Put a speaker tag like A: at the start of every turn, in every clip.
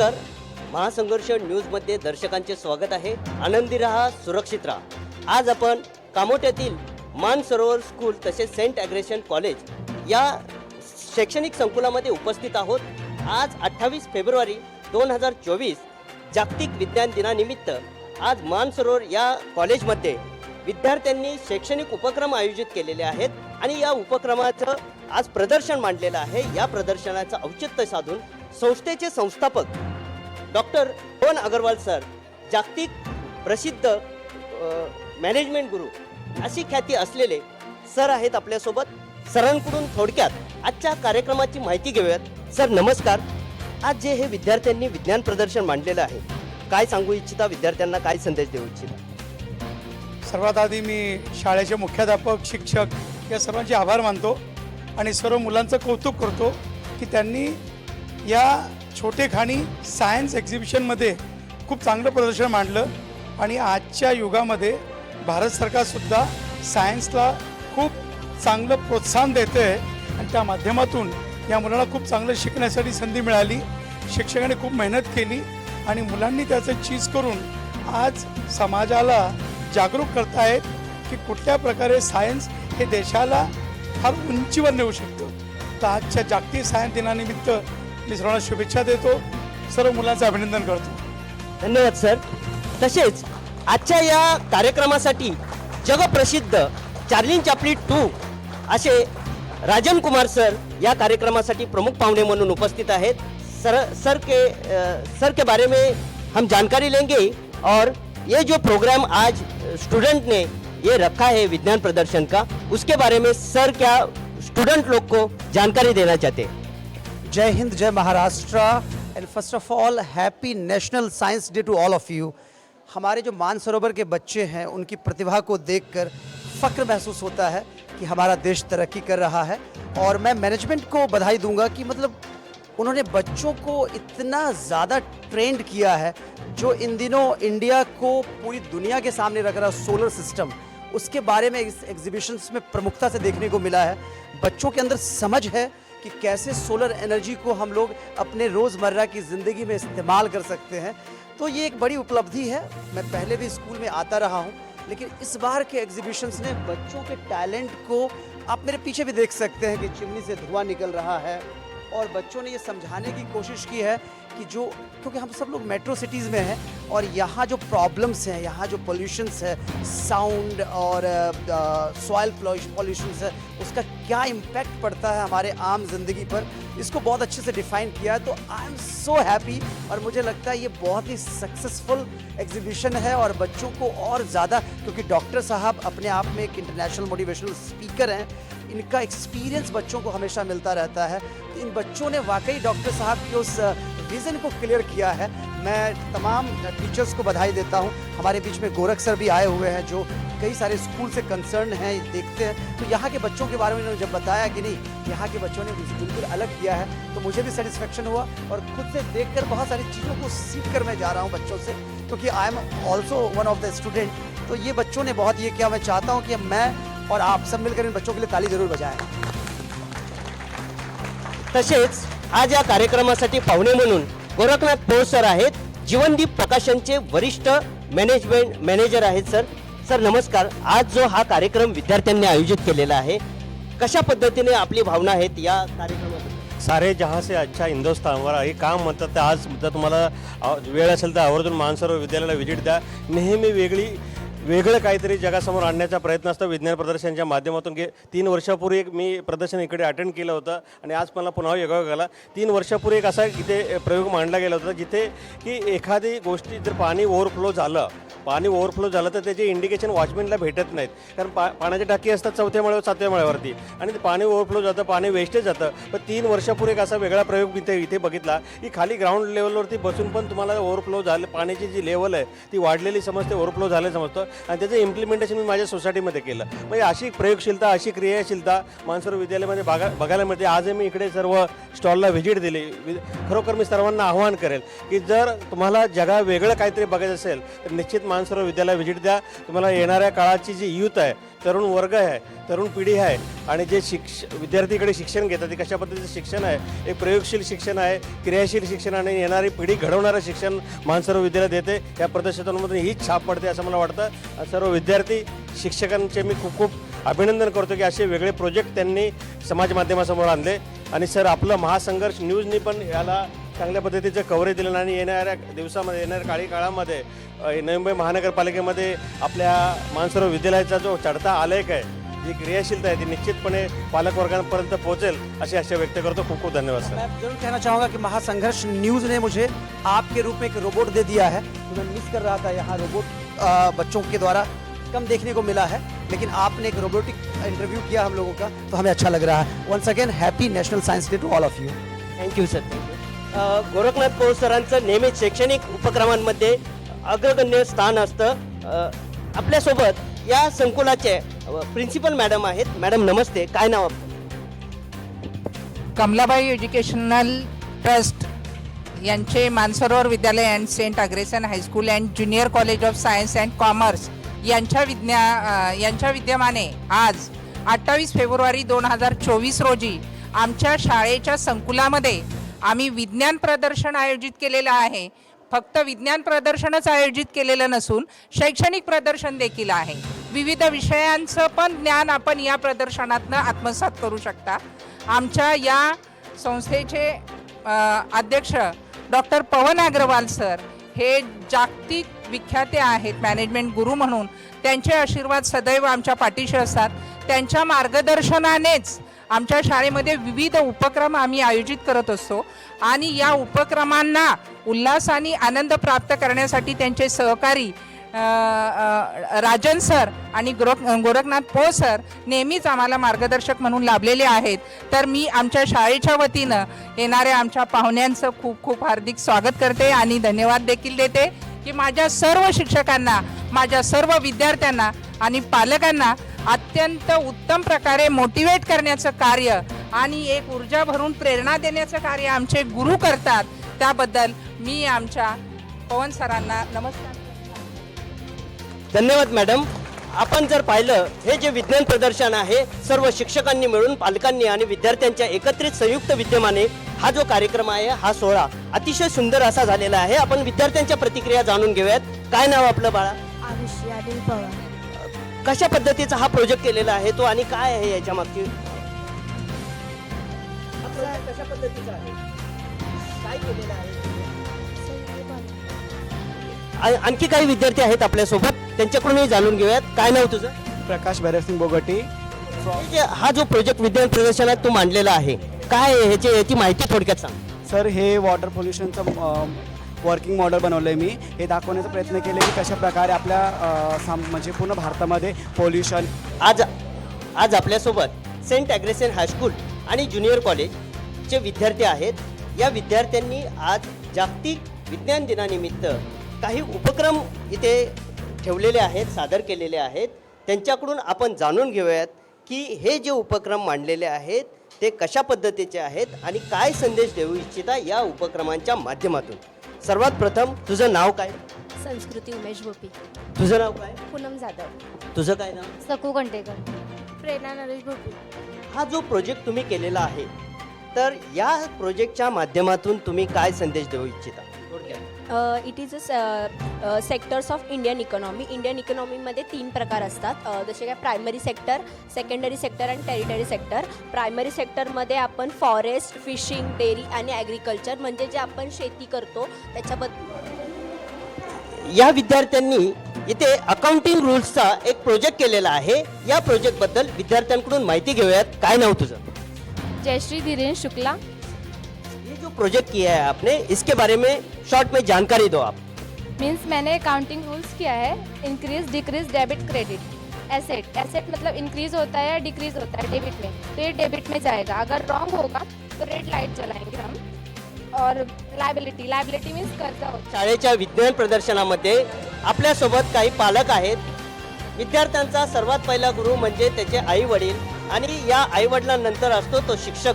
A: नमस्कार. महासंघर्ष न्यूजमध्ये दर्शकांचे स्वागत आहे. आनंदी रहा सुरक्षित राहा. आज आपण कामोट्यातील मानसरोवर स्कूल तसेच सेंट ॲग्रेशन कॉलेज या शैक्षणिक संकुलामध्ये उपस्थित आहोत. आज अठ्ठावीस फेब्रुवारी दोन हजार चोवीस जागतिक विज्ञान दिनानिमित्त आज मानसरोवर या कॉलेजमध्ये विद्यार्थ्यांनी शैक्षणिक उपक्रम आयोजित केलेले आहेत आणि या उपक्रमाचं आज प्रदर्शन मांडलेलं आहे. या प्रदर्शनाचं औचित्य साधून संस्थेचे संस्थापक डॉक्टर पवन अगरवाल सर जागतिक प्रसिद्ध मॅनेजमेंट गुरु अशी ख्याती असलेले सर आहेत आपल्यासोबत. सरांकडून थोडक्यात आजच्या कार्यक्रमाची माहिती घेऊयात. सर नमस्कार. आज जे हे विद्यार्थ्यांनी विज्ञान प्रदर्शन मांडलेलं आहे काय सांगू इच्छिता? विद्यार्थ्यांना काय संदेश देऊ इच्छिता?
B: सर्वात आधी मी शाळेचे मुख्याध्यापक शिक्षक या सर्वांचे आभार मानतो आणि सर्व मुलांचं कौतुक करतो की त्यांनी या छोटेखानी सायन्स एक्झिबिशनमध्ये खूप चांगलं प्रदर्शन मांडलं आणि आजच्या युगामध्ये भारत सरकारसुद्धा सायन्सला खूप चांगलं प्रोत्साहन देते आहे आणि त्या माध्यमातून या मुलांना खूप चांगलं शिकण्यासाठी संधी मिळाली. शिक्षकांनी खूप मेहनत केली आणि मुलांनी त्याचं चीज करून आज समाजाला जागरूक करतायत की कुठल्या प्रकारे सायन्स हे देशाला फार उंचीवर नेऊ शकतं. तर आजच्या जागतिक सायन्स दिनानिमित्त मी सर्वांना शुभेच्छा देतो. सर्व मुलांचं अभिनंदन करतो.
A: धन्यवाद सर. तसेच आजच्या या कार्यक्रमासाठी जगप्रसिद्ध चार्लिन चापली टू असे राजन कुमार सर या कार्यक्रमासाठी प्रमुख पाहुणे म्हणून उपस्थित आहेत. सर सर के सर के बारे में हम जानकारी लेंगे और ये जो प्रोग्राम आज स्टूडेंट ने ये रखा है विज्ञान प्रदर्शन का उसके बारे में सर क्या स्टूडेंट लोग को जानकारी देना चाहते हैं?
C: जय हिंद जय Maharashtra and first of all happy national science day to all of you हमारे जो मानसरोवर के बच्चे हैं, उनकी प्रतिभा को देखकर फ़ख्र महसूस होता है कि हमारा देश तरक्की कर रहा है। और मैं मैनेजमेंट को बधाई दूँगा कि मतलब उन्होंने बच्चों को इतना ज़्यादा ट्रेंड किया है, जो इन दिनों इंडिया को पूरी दुनिया के सामने रख रहा सोलर सिस्टम उसके बारे में इस एग्जीबिशंस में प्रमुखता से देखने को मिला है। बच्चों के अंदर समझ है कि कैसे सोलर एनर्जी को हम लोग अपने रोज़मर्रा की ज़िंदगी में इस्तेमाल कर सकते हैं। तो ये एक बड़ी उपलब्धि है। मैं पहले भी स्कूल में आता रहा हूँ, लेकिन इस बार के एग्जीबिशंस ने बच्चों के टैलेंट को आप मेरे पीछे भी देख सकते हैं कि चिमनी से धुआँ निकल रहा है। और बच्चों ने ये समझाने की कोशिश की है कि जो, क्योंकि हम सब लोग मेट्रो सिटीज़ में हैं और यहाँ जो प्रॉब्लम्स हैं, यहाँ जो पोल्यूशंस है साउंड और सॉयल पॉल्यूशंस है, उसका क्या इम्पैक्ट पड़ता है हमारे आम ज़िंदगी पर? इसको बहुत अच्छे से डिफाइन किया है तो आई एम सो हैप्पी और मुझे लगता है ये बहुत ही सक्सेसफुल एग्जीबिशन है और बच्चों को और ज़्यादा, क्योंकि डॉक्टर साहब अपने आप में एक इंटरनेशनल मोटिवेशनल स्पीकर हैं, इनका एक्सपीरियंस बच्चों को हमेशा मिलता रहता है। तो इन बच्चों ने वाकई डॉक्टर साहब की उस विज़न को क्लियर किया है, मैं तमाम टीचर्स को बधाई देता हूँ। हमारे बीच में गोरख सर भी आए हुए हैं जो कई सारे स्कूल से कंसर्न हैं, देखते हैं। तो यहाँ के बच्चों के बारे में उन्होंने जब बताया कि नहीं, यहाँ के बच्चों ने बिल्कुल अलग किया है तो मुझे भी सेटिस्फेक्शन हुआ और खुद से देखकर बहुत सारी चीज़ों को सीख कर मैं जा रहा हूँ बच्चों से, क्योंकि I am also one of the student तो ये बच्चों ने बहुत ये किया, मैं चाहता हूँ कि मैं और आप सब मिलकर इन बच्चों के लिए ताली ज़रूर बजाएँ।
A: तसेच आज या कार्यक्रमासाठी पाहुणे म्हणून गोरखनाथ पोळ सर आहेत. जीवनदीप प्रकाशनचे वरिष्ठ मॅनेजमेंट मॅनेजर आहेत सर सर नमस्कार. आज जो हा कार्यक्रम विद्यार्थ्यांनी आयोजित केलेला आहे कशा पद्धतीने आपली भावना आहेत या कार्यक्रमात
D: सारे जहाँ से अच्छा हिंदुस्तानवर हे काम म्हणतात ते आज जर तुम्हाला वेळ असेल तर आवर्जून मानसरोवर विद्यालयाला व्हिजिट द्या. नेहमी वेगळी वेगळं काहीतरी जगासमोर आणण्याचा प्रयत्न असतो. विज्ञान प्रदर्शनच्या माध्यमातून गे तीन वर्षापूर्वी एक मी प्रदर्शन इकडे अटेंड केलं होतं आणि आज मला पुन्हा योगा गेला तीन वर्षापूर्वी एक असा इथे प्रयोग मांडला गेला होता जिथे की एखादी गोष्टी जर पाणी ओव्हरफ्लो झालं पाणी ओव्हरफ्लो झालं तर त्याचे इंडिकेशन वॉचमॅनला भेटत नाहीत. कारण पा पाण्याची टाकी असतात चौथ्या माळ्यावर सातव्या माळ्यावरती. आणि ते पाणी ओव्हरफ्लो जातं पाणी वेस्टेज जातं पण तीन वर्षापूर्वी एक असा वेगळा प्रयोग इथे इथे बघितला की खाली ग्राउंड लेवलवरती बसून पण तुम्हाला ओव्हरफ्लो झालं पाण्याची जी लेवल आहे ती वाढलेली समजते ओव्हरफ्लो झालं समजतं. आणि त्याचं इम्प्लिमेंटेशन मी माझ्या सोसायटीमध्ये केलं. म्हणजे अशी प्रयोगशीलता अशी क्रियाशीलता मानसरोवर विद्यालयामध्ये बघा बघायला मिळते. आजही मी इकडे सर्व स्टॉलला व्हिजिट दिली. खरोखर मी सर्वांना आव्हान करेल की जर तुम्हाला जगा वेगळं काहीतरी बघायचं असेल तर निश्चित मानसरोवर विद्यालय व्हिजिट द्या. तुम्हाला येणाऱ्या काळाची जी यूथ आहे तरुण वर्ग आहे तरुण पिढी आहे आणि जे शिक्ष विद्यार्थीकडे शिक्षण घेतात ते कशा पद्धतीचं शिक्षण आहे? एक प्रयोगशील शिक्षण आहे क्रियाशील शिक्षण आणि येणारी पिढी घडवणारं शिक्षण मानसरोवर विद्यालय देते. या प्रदर्शनामधून हीच छाप पडते असं मला वाटतं. सर्व विद्यार्थी शिक्षकांचे मी खूप खूप अभिनंदन करतो की असे वेगळे प्रोजेक्ट त्यांनी समाज माध्यमासमोर आणले. आणि सर आपलं महासंघर्ष न्यूजनी पण याला चांगल्या पद्धतीचं कव्हरेज दिलं आणि येणाऱ्या दिवसामध्ये येणाऱ्या काळी काळामध्ये नवी मुंबई महानगरपालिकेमध्ये आपल्या मानसरोवर विद्यालयाचा जो चढता आलेख आहे जी क्रियाशीलता आहे ती निश्चितपणे पालकवर्गांपर्यंत पोहोचेल अशी आशा व्यक्त करतो. खूप खूप धन्यवाद सर.
C: मैं जरूर कहना चाहूँगा कि महासंघर्ष न्यूज़ ने मुझे आपके रूप में एक रोबोट दे दिया है। तो मैं मिस कर रहा था यहाँ रोबोट बच्चों के द्वारा। कम देखने को मिला है लेकिन आपने एक रोबोटिक इंटरव्यू किया हम लोगों का तो हमें अच्छा लग रहा है। Once again happy national science day to all of you
A: thank you sir thank you Gorakhnath Paul सरांचं नेहमीच शैक्षणिक उपक्रमांमध्ये अग्रगण्य स्थान असतं. आपल्यासोबत या संकुलाचे प्रिन्सिपल मॅडम आहेत. मॅडम नमस्ते. काय नाव आपलं?
E: कमलाबाई एज्युकेशनल ट्रस्ट यांचे मानसरोवर विद्यालय and saint Agrasen high school and junior college of science and commerce यांच्या विज्ञा यांच्या विद्यमाने आज अठ्ठावीस फेब्रुवारी दोन हजार चोवीस रोजी आमच्या शाळेच्या संकुलामध्ये आम्ही विज्ञान प्रदर्शन आयोजित केलेलं आहे. फक्त विज्ञान प्रदर्शनच आयोजित केलेलं नसून शैक्षणिक प्रदर्शन देखील आहे. विविध विषयांचं पण ज्ञान आपण या प्रदर्शनातनं आत्मसात करू शकता. आमच्या या संस्थेचे अध्यक्ष डॉक्टर पवन अग्रवाल सर हे जागतिक विख्याते आहेत मॅनेजमेंट गुरु म्हणून. त्यांचे आशीर्वाद सदैव आमच्या पाठीशी असतात. त्यांच्या मार्गदर्शनानेच आमच्या शाळेमध्ये विविध उपक्रम आम्ही आयोजित करत असतो. आणि या उपक्रमांना उल्हास आणि आनंद प्राप्त करण्यासाठी त्यांचे सहकारी राजन सर आणि गोरख गोरखनाथ पो सर नेहमीच आम्हाला मार्गदर्शक म्हणून लाभलेले आहेत. तर मी आमच्या शाळेच्या वतीनं येणाऱ्या आमच्या पाहुण्यांचं खूप खूप हार्दिक स्वागत करते आणि धन्यवाद देखील देते. की माझ्या सर्व शिक्षकांना माझ्या सर्व विद्यार्थ्यांना आणि पालकांना अत्यंत उत्तम प्रकारे मोटिवेट करण्याचं कार्य आणि एक ऊर्जा भरून प्रेरणा देण्याचं कार्य आमचे गुरु करतात त्याबद्दल मी आमच्या पवन सरांना नमस्कार
A: धन्यवाद मॅडम. आपण जर पाहिलं हे जे विज्ञान प्रदर्शन आहे सर्व शिक्षकांनी मिळून पालकांनी आणि विद्यार्थ्यांच्या एकत्रित संयुक्त विद्यमाने हा जो कार्यक्रम आहे हा सोहळा अतिशय सुंदर असा झालेला आहे. आपण विद्यार्थ्यांच्या प्रतिक्रिया जाणून घेऊयात. काय नाव आपलं बाळा? कशा पद्धतीचा हा प्रोजेक्ट केलेला आहे तो आणि काय आहे याच्या मागची? कशा पद्धतीचा आहे? काय केलेलं आहे? आणखी काही विद्यार्थी आहेत आपल्यासोबत. त्यांच्याकडूनही जाणून घेऊयात. काय नाव तुझं?
F: प्रकाश भैरवसिंग बोगटी.
A: हे जे हा जो प्रोजेक्ट विज्ञान प्रदर्शनात तू मांडलेला आहे काय आहे ह्याची याची माहिती थोडक्यात सांग.
F: सर हे वॉटर पोल्युशनचं वर्किंग मॉडेल बनवलं आहे मी. हे दाखवण्याचा प्रयत्न केले की कशा प्रकारे आपल्या अ, साम म्हणजे पूर्ण भारतामध्ये पोल्युशन
A: आज आज आपल्यासोबत सेंट ॲग्रेसन हायस्कूल आणि ज्युनियर कॉलेजचे विद्यार्थी आहेत. या विद्यार्थ्यांनी आज जागतिक विज्ञान दिनानिमित्त काही उपक्रम इथे ठेवलेले आहेत सादर केलेले आहेत. त्यांच्याकडून आपण जाणून घेऊयात की हे जे उपक्रम मांडलेले आहेत ते कशा पद्धतीचे आहेत आणि काय संदेश देऊ इच्छिता या उपक्रमांच्या माध्यमातून. सर्वात प्रथम तुझं नाव काय?
G: संस्कृती उमेश भोपी
A: तुझं नाव काय?
G: पूनम जाधव.
A: तुझं काय नाव?
G: सकू कंटेकर प्रेरणा नरेश भोपी
A: हा जो प्रोजेक्ट तुम्ही केलेला आहे तर या प्रोजेक्टच्या माध्यमातून तुम्ही काय संदेश देऊ इच्छिता?
H: It is a sectors of Indian economy Indian इकॉनॉमीमध्ये तीन प्रकार असतात. जसे काय प्रायमरी सेक्टर सेकंडरी सेक्टर आणि टेरिटरी सेक्टर प्रायमरी सेक्टरमध्ये आपण फॉरेस्ट फिशिंग डेअरी आणि ॲग्रिकल्चर म्हणजे जे आपण शेती करतो त्याच्याबद्दल
A: या विद्यार्थ्यांनी इथे अकाउंटिंग रूल्सचा एक प्रोजेक्ट केलेला आहे. या प्रोजेक्टबद्दल विद्यार्थ्यांकडून माहिती घेऊयात. काय नाव तुझं?
G: जयश्री धीरेन शुक्ला.
A: जो प्रोजेक्ट किया है आपने इसके बारे में शॉर्ट में जानकारी दो आप।
G: मीन्स मैंने अकाउंटिंग रूल्स किया है increase decrease debit credit asset asset मतलब इंक्रीज होता है या डिक्रीज होता है डेबिट में। तो ये डेबिट में जाएगा। अगर रॉन्ग होगा तो रेड लाइट जलाएंगे हम। और लाइबिलिटी लाइबिलिटी मीन्स कर्जा होता
A: शाळेच्या विज्ञान प्रदर्शनामध्ये आपल्यासोबत काही पालक आहेत. विद्यार्थ्यांचा सर्वात पहिला गुरु म्हणजे त्याचे आई वडील आणि या आई वडिलांनंतर असतो तो शिक्षक.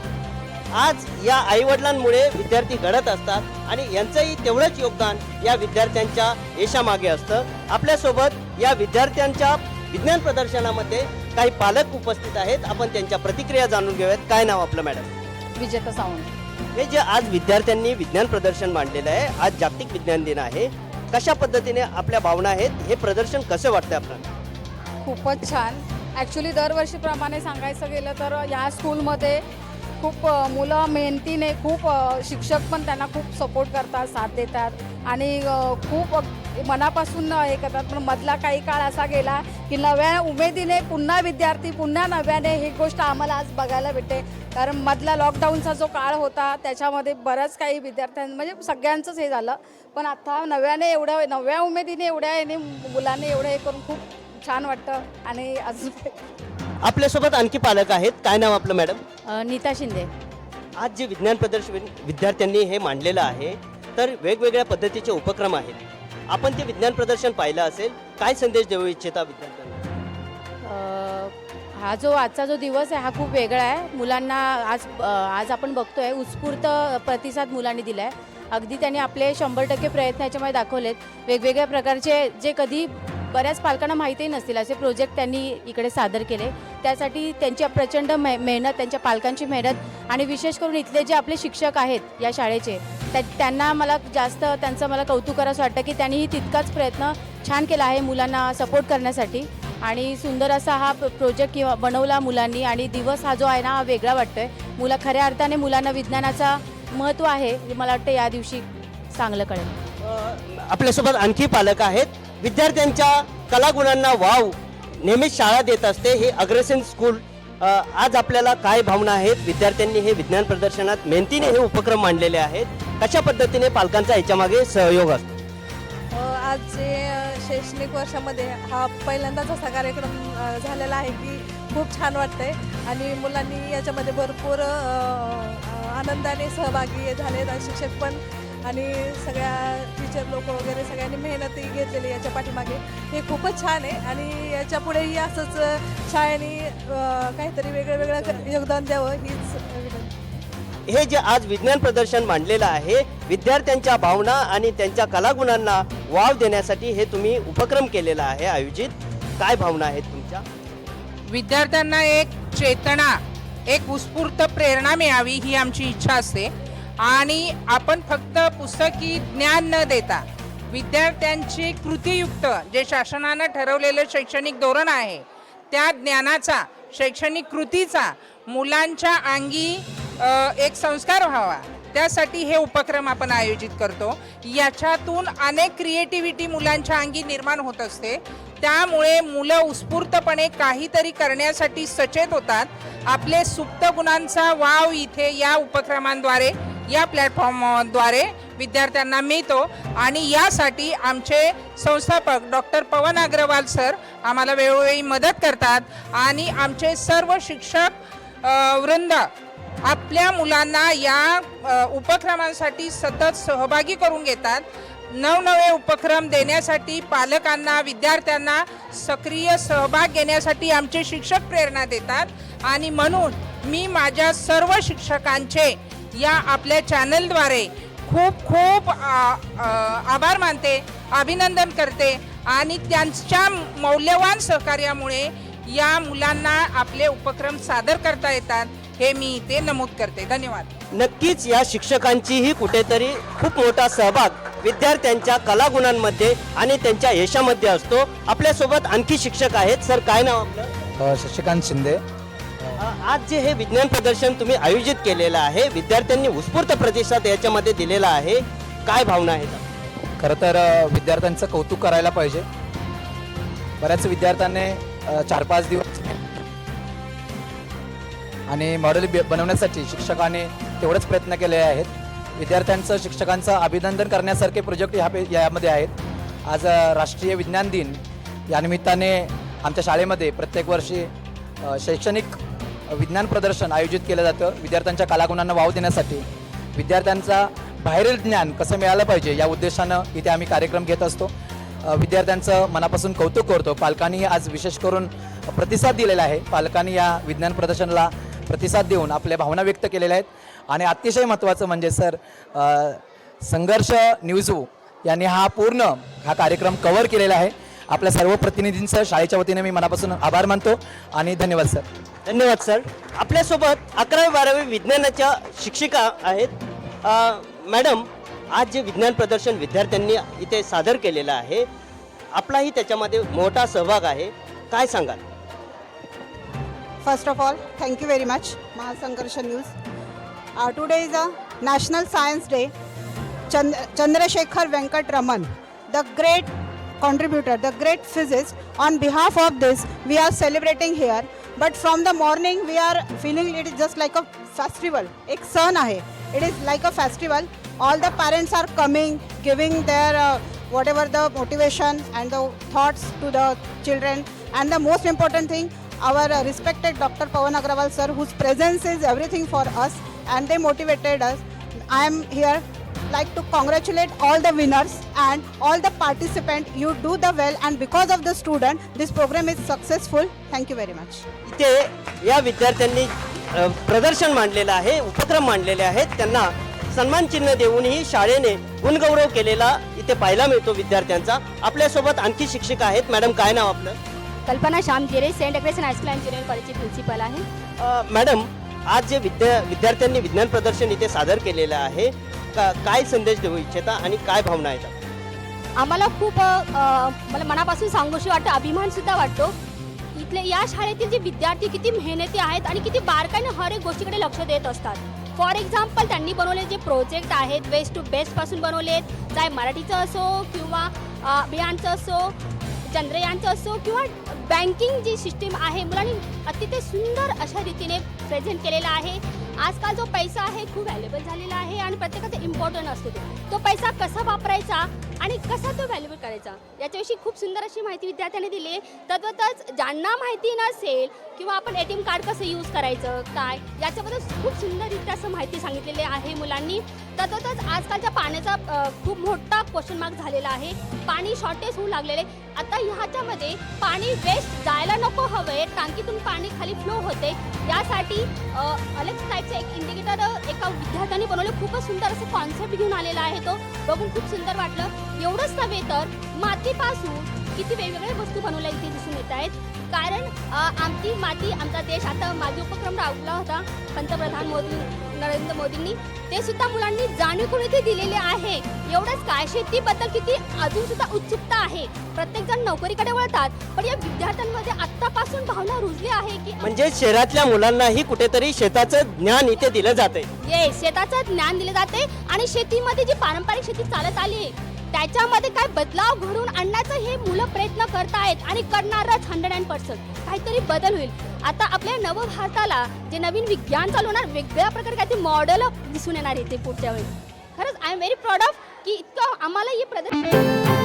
A: आज या आईवडिलांमुळे विद्यार्थी घडत असतात आणि यांचंही तेवढंच योगदान या विद्यार्थ्यांच्या यशामागे असतं. आपल्यासोबत या विद्यार्थ्यांच्या विज्ञान प्रदर्शनामध्ये काही पालक उपस्थित आहेत. आपण त्यांच्या प्रतिक्रिया जाणून घेऊयात. काय नाव आपलं मॅडम?
G: विजेता सावंत.
A: हे जे आज विद्यार्थ्यांनी विज्ञान प्रदर्शन मांडलेलं आहे आज जागतिक विज्ञान दिन आहे. कशा पद्धतीने आपल्या भावना आहेत हे प्रदर्शन कसं वाटतं आपल्याला
G: खूपच छान. ॲक्च्युली दरवर्षीप्रमाणे सांगायचं गेलं तर ह्या स्कूलमध्ये खूप मुलं मेहनतीने खूप शिक्षक पण त्यांना खूप सपोर्ट करतात साथ देतात. आणि खूप मनापासून हे करतात. पण मधला काही काळ असा गेला की नव्या उमेदीने पुन्हा विद्यार्थी पुन्हा नव्याने ही गोष्ट आम्हाला आज बघायला भेटते. कारण मधला लॉकडाऊनचा जो काळ होता त्याच्यामध्ये बरंच काही विद्यार्थ्यां म्हणजे सगळ्यांचंच हे झालं. पण आता नव्याने एवढ्या नव्या उमेदीने एवढ्या याने मुलांनी एवढं हे करून खूप छान वाटतं. आणि अजून
A: आपल्यासोबत आणखी पालक आहेत. काय नाव आपलं मॅडम?
G: नीता शिंदे.
A: आज जे विज्ञान प्रदर्शन विद्यार्थ्यांनी हे मांडलेलं आहे तर वेगवेगळ्या पद्धतीचे उपक्रम आहेत. आपण ते विज्ञान प्रदर्शन पाहिलं असेल. काय संदेश देऊ इच्छिता विद्यार्थ्यांना?
G: हा जो आजचा जो दिवस आहे हा खूप वेगळा आहे. मुलांना आज आज आपण बघतोय उत्स्फूर्त प्रतिसाद मुलांनी दिला आहे अगदी त्यांनी आपले शंभर टक्के प्रयत्न याच्यामध्ये दाखवलेत. वेगवेगळ्या प्रकारचे जे कधी बऱ्याच पालकांना माहितीही नसतील असे प्रोजेक्ट त्यांनी इकडे सादर केले. त्यासाठी त्यांची प्रचंड मे मेहनत त्यांच्या पालकांची मेहनत आणि विशेष करून इथले जे आपले शिक्षक आहेत या शाळेचे त्या त्यांना मला जास्त त्यांचं मला कौतुक करावंसं वाटतं की त्यांनीही तितकाच प्रयत्न छान केला आहे मुलांना सपोर्ट करण्यासाठी. आणि सुंदर असा हा प्रोजेक्ट किंवा बनवला मुलांनी आणि दिवस हा जो आहे ना हा वेगळा वाटतोय. मुला खऱ्या अर्थाने मुलांना विज्ञानाचा महत्त्व आहे हे मला वाटतं या दिवशी चांगलं कळेल.
A: आपल्यासोबत आणखी पालक आहेत. विद्यार्थ्यांच्या कलागुणांना वाव नेहमीच शाळा देत असते. हे अग्रेसन स्कूल अ, आज आपल्याला काय भावना आहेत? विद्यार्थ्यांनी हे विज्ञान प्रदर्शनात मेहनतीने हे उपक्रम मांडलेले आहेत. कशा पद्धतीने पालकांचा याच्यामागे सहयोग असतो?
I: आज जे शैक्षणिक वर्षामध्ये हा पहिल्यांदाच असा कार्यक्रम झालेला आहे की खूप छान वाटतंय. आणि मुलांनी याच्यामध्ये भरपूर आनंदाने सहभागी झालेत आणि शिक्षक पण आणि सगळ्या टीचर लोक वगैरे सगळ्यांनी मेहनतही घेतलेली याच्या पाठीमागे. हे खूपच छान आहे आणि याच्या पुढेही असंच शाळेने काहीतरी वेगळं वेगळं योगदान द्यावं हीच
A: हे जे आज विज्ञान प्रदर्शन मांडलेलं आहे विद्यार्थ्यांच्या भावना आणि त्यांच्या कलागुणांना वाव देण्यासाठी हे तुम्ही उपक्रम केलेला आहे आयोजित. काय भावना आहेत तुमच्या?
E: विद्यार्थ्यांना एक चेतना एक उत्स्फूर्त प्रेरणा मिळावी ही आमची इच्छा असते. आणि आपण फक्त पुस्तकी ज्ञान न देता विद्यार्थ्यांचे कृतीयुक्त जे शासनानं ठरवलेलं शैक्षणिक धोरण आहे त्या ज्ञानाचा शैक्षणिक कृतीचा मुलांच्या अंगी एक संस्कार व्हावा. त्यासाठी हे उपक्रम आपण आयोजित करतो. याच्यातून अनेक क्रिएटिव्हिटी मुलांच्या अंगी निर्माण होत असते. त्यामुळे मुलं उत्स्फूर्तपणे काहीतरी करण्यासाठी सचेत होतात. आपले सुप्त गुणांचा वाव इथे या उपक्रमांद्वारे या प्लॅटफॉर्मद्वारे विद्यार्थ्यांना मिळतो. आणि यासाठी आमचे संस्थापक डॉक्टर पवन अग्रवाल सर आम्हाला वेळोवेळी मदत करतात. आणि आमचे सर्व शिक्षक वृंद आपल्या मुलांना या उपक्रमांसाठी सतत सहभागी करून घेतात. नवनवे उपक्रम देण्यासाठी पालकांना विद्यार्थ्यांना सक्रिय सहभाग घेण्यासाठी आमचे शिक्षक प्रेरणा देतात. आणि म्हणून मी माझ्या सर्व शिक्षकांचे या आपल्या चॅनलद्वारे खूप खूप आभार मानते अभिनंदन करते. आणि त्यांच्या मौल्यवान सहकार्यामुळे या मुलांना आपले उपक्रम सादर करता येतात. हे मी इथे नमूद करते. धन्यवाद.
A: नक्कीच या शिक्षकांचीही कुठेतरी खूप मोठा सहभाग विद्यार्थ्यांच्या कलागुणांमध्ये आणि त्यांच्या यशामध्ये असतो. आपल्यासोबत आणखी शिक्षक आहेत. सर काय नाव आपलं?
J: शशिकांत शिंदे.
A: आज जे हे विज्ञान प्रदर्शन तुम्ही आयोजित केलेलं आहे विद्यार्थ्यांनी उत्स्फूर्त प्रतिसाद याच्यामध्ये दिलेला आहे. काय भावना आहेत?
J: खरं तर विद्यार्थ्यांचं कौतुक करायला पाहिजे. बऱ्याच विद्यार्थ्यांनी चार पाच दिवस आणि मॉडेल बनवण्यासाठी शिक्षकाने तेवढेच प्रयत्न केले आहेत. विद्यार्थ्यांचं शिक्षकांचं अभिनंदन करण्यासारखे प्रोजेक्ट ह्या यामध्ये आहेत. आज राष्ट्रीय विज्ञान दिन या निमित्ताने आमच्या शाळेमध्ये प्रत्येक वर्षी शैक्षणिक विज्ञान प्रदर्शन आयोजित केलं जातं. विद्यार्थ्यांच्या कलागुणांना वाव देण्यासाठी. विद्यार्थ्यांचा बाहेरील ज्ञान कसं मिळालं पाहिजे या उद्देशानं इथे आम्ही कार्यक्रम घेत असतो. विद्यार्थ्यांचं मनापासून कौतुक करतो. पालकांनी आज विशेष करून प्रतिसाद दिलेला आहे. पालकांनी या विज्ञान प्रदर्शनाला प्रतिसाद देऊन आपल्या भावना व्यक्त केलेल्या आहेत. आणि अतिशय महत्त्वाचं म्हणजे सर संघर्ष न्यूजू यांनी हा पूर्ण हा कार्यक्रम कव्हर केलेला आहे. आपल्या सर्व प्रतिनिधींचं शाळेच्या वतीने मी मनापासून आभार मानतो आणि धन्यवाद सर.
A: धन्यवाद सर. आपल्यासोबत अकरावी बारावी विज्ञानाच्या शिक्षिका आहेत. मॅडम आज जे विज्ञान प्रदर्शन विद्यार्थ्यांनी इथे सादर केलेलं आहे आपलाही त्याच्यामध्ये मोठा सहभाग आहे. काय सांगाल?
K: First of all, thank you very much, Mahasankarsha News. Uh, today is a National Science Day. Chand- Chandrasekhar Venkat Raman, the great contributor, the great physicist, on behalf of this, we are celebrating here. But from the morning, we are feeling it is just like a festival. Ek sun. It is like a festival. All the parents are coming, giving their uh, whatever the motivation and the thoughts to the children. And the most important thing, our respected Dr. Pawan Agrawal sir, whose presence is everything for us, and they motivated us. I am here like to congratulate all the winners and all the participants. You do the well, and because of the student, this program is successful. Thank you very much.
A: इथे या विद्यार्थ्यांनी अ, प्रदर्शन मांडलेलं आहे उपक्रम मांडलेले आहेत त्यांना सन्मान चिन्ह देऊनही शाळेने गुणगौरव केलेला इथे पाहायला मिळतो विद्यार्थ्यांचा आपल्यासोबत आणखी शिक्षिका आहेत मॅडम काय नाव आपलं
H: Kalpana Shyam Jire saint Agrasen high school and junior कॉलेजची प्रिन्सिपल आहे.
A: मॅडम आज जे विद्या विद्यार्थ्यांनी विज्ञान प्रदर्शन इथे सादर केलेलं आहे का काय संदेश देऊ इच्छिता आणि काय भावना आहेत?
H: आम्हाला खूप मला मनापासून सांगूशी वाटतं अभिमान सुद्धा वाटतो. इथले या शाळेतील जे विद्यार्थी किती मेहनती आहेत आणि किती बारकाईने हर एक गोष्टीकडे लक्ष देत असतात. फॉर एक्झाम्पल त्यांनी बनवले जे प्रोजेक्ट आहेत वेस्ट टू बेस्टपासून बनवले आहेत चाहे मराठीचं असो किंवा अभियानचं असो. चंद्रयानचं असो किंवा बँकिंग जी सिस्टीम आहे मुलांनी अतिशय सुंदर अशा रीतीने प्रेझेंट केलेला आहे. आजकाल जो पैसा आहे खूप व्हॅल्युबल झालेला आहे आणि प्रत्येकाचा इम्पॉर्टंट असतो तो. तो पैसा कसा वापरायचा? आणि कसा तो व्हॅल्युबल करायचा? याच्याविषयी खूप सुंदर अशी माहिती विद्यार्थ्यांनी दिली. तद्वतच ज्यांना माहिती नसेल किंवा आपण ए टी एम कार्ड कसं यूज करायचं काय याच्याबद्दल खूप सुंदररित्या असं माहिती सांगितलेली आहे मुलांनी. तद्वतच आजकालच्या पाण्याचा खूप मोठा क्वेश्चन मार्क झालेला आहे. पाणी शॉर्टेज होऊ लागलेले आता ह्याच्यामध्ये पाणी वेस्ट जायला नको हवंय टाकीतून पाणी खाली फ्लो होते यासाठी अलग टाईपचं एक इंडिकेटर एका विद्यार्थ्यांनी बनवलं. खूपच सुंदर असं कॉन्सेप्ट घेऊन आलेला आहे तो. बघून खूप सुंदर वाटलं. एवढंच नव्हे तर मातीपासून किती वेगवेगळ्या वस्तू बनवल्या इथे दिसून येत आहेत. कारण आमची माती आमचा देश आता मागे उपक्रम राबवला होता पंतप्रधान मोदी नरेंद्र मोदींनी. ते सुद्धा मुलांनी जाणीव करून इथे दिलेले आहे. एवढंच काय? शेतीबद्दल किती अजून सुद्धा उत्सुकता आहे? प्रत्येक जण नोकरीकडे वळतात. पण या विद्यार्थ्यांमध्ये आत्तापासून भावना रुजली आहे की
A: म्हणजे शहरातल्या मुलांनाही कुठेतरी शेताचं ज्ञान इथे दिलं जातंय.
H: ये शेताचं ज्ञान दिले जाते आणि शेतीमध्ये जी पारंपरिक शेती चालत आली आहे त्याच्यामध्ये काय बदलाव घडून आणण्याचं हे मुलं प्रयत्न करतायत आणि करणारच हंड्रेड अँड पर्सेंट. काहीतरी बदल होईल. आता आपल्या नवभारताला जे नवीन विज्ञान चालवणार वेगवेगळ्या प्रकारे काहीतरी मॉडेल दिसून येणार येते पुढच्या वेळी. खरंच I am very proud of की इतकं आम्हाला ही प्रदर्शन